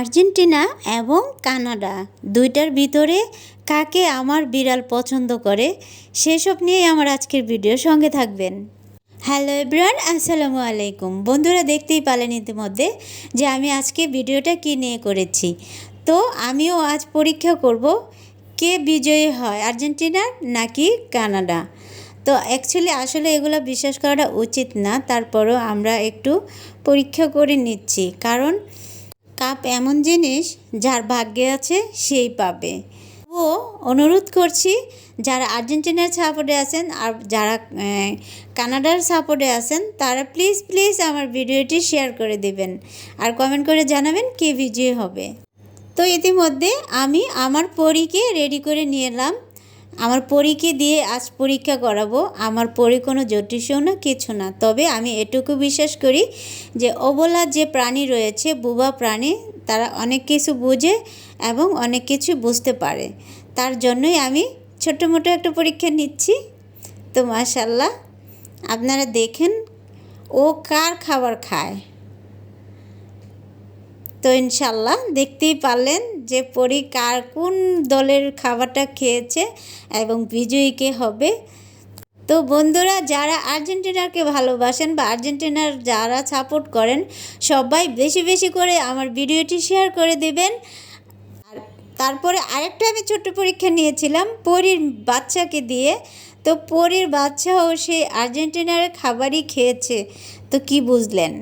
Argentina এবং Canada দুইটার ভিতরে কাকে আমার বিড়াল পছন্দ করে সেসব নিয়েই আমার আজকের ভিডিও সঙ্গে থাকবেন। হ্যালো এভরিওয়ান, আসসালামু আলাইকুম। বন্ধুরা দেখতেই পালেন ইতিমধ্যে যে আমি আজকে ভিডিওটা কী নিয়ে করেছি। তো আমিও আজ পরীক্ষা করব কে বিজয়ী হয়, আর্জেন্টিনার নাকি কানাডা? তো অ্যাকচুয়ালি আসলে এগুলো বিশ্বাস করাটা উচিত না, তারপরও আমরা একটু পরীক্ষা করে নিচ্ছি। কারণ কাপ এমন জিনিস যার ভাগ্যে আছে সেই পাবে। ও অনুরোধ করছি, যারা আর্জেন্টিনার সাপোর্টে আছেন আর যারা কানাডার সাপোর্টে আছেন, তারা প্লিজ প্লিজ আমার ভিডিওটি শেয়ার করে দেবেন আর কমেন্ট করে জানাবেন কে বিজয়ী হবে। তো ইতিমধ্যে আমি আমার পরীকে রেডি করে নিয়ে এলাম। আমার পরীকে দিয়ে আজ পরীক্ষা করাবো। আমার পরি কোনো জ্যোতিষও না, কিছু না। তবে আমি এটুকু বিশ্বাস করি যে অবলা যে প্রাণী রয়েছে, বুবা প্রাণী, তারা অনেক কিছু বুঝে এবং অনেক কিছু বুঝতে পারে। তার জন্যই আমি ছোটো মোটো একটা পরীক্ষা নিচ্ছি। তো মাশাল্লাহ আপনারা দেখেন ও কার খাবার খায়। তো ইনশাল্লাহ দেখতেই পারলেন যে পরি কার কোন দলের খাবারটা খেয়েছে এবং বিজয়ী কে হবে। তো বন্ধুরা, যারা আর্জেন্টিনাকে ভালোবাসেন বা আর্জেন্টিনার যারা সাপোর্ট করেন, সবাই বেশি বেশি করে আমার ভিডিওটি শেয়ার করে দেবেন। আর তারপরে আরেকটা আমি ছোট্ট পরীক্ষা নিয়েছিলাম পরীর বাচ্চাকে দিয়ে। তো পরীর বাচ্চাও সেই আর্জেন্টিনার খাবারই খেয়েছে। তো কি বুঝলেন?